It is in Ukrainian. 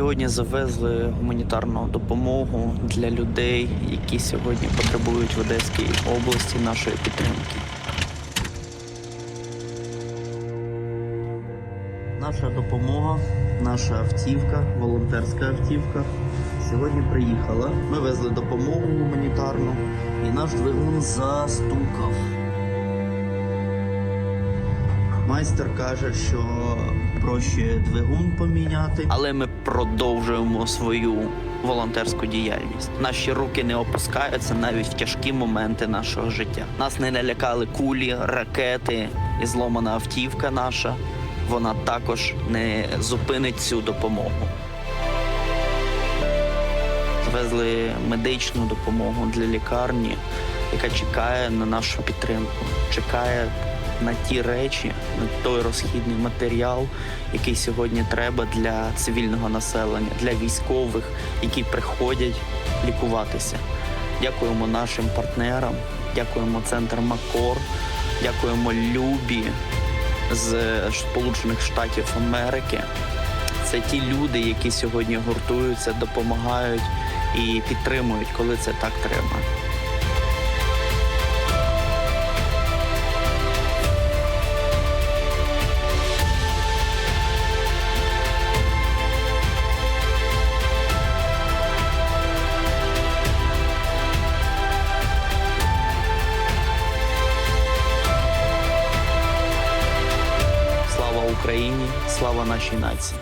Сьогодні завезли гуманітарну допомогу для людей, які сьогодні потребують в Одеській області нашої підтримки. Наша допомога, наша автівка, волонтерська автівка. Сьогодні приїхала. Ми везли допомогу гуманітарну, і наш двигун застукав. Майстер каже, що проще двигун поміняти, але ми продовжуємо свою волонтерську діяльність. Наші руки не опускаються навіть в тяжкі моменти нашого життя. Нас не налякали кулі, ракети і зломана автівка наша. Вона також не зупинить цю допомогу. Звезли медичну допомогу для лікарні, яка чекає на нашу підтримку, чекає на ті речі, на той розхідний матеріал, який сьогодні треба для цивільного населення, для військових, які приходять лікуватися. Дякуємо нашим партнерам, дякуємо центр Макор, дякуємо Любі з Сполучених Штатів Америки. Це ті люди, які сьогодні гуртуються, допомагають і підтримують, коли це так треба. Україні! Слава нашій нації!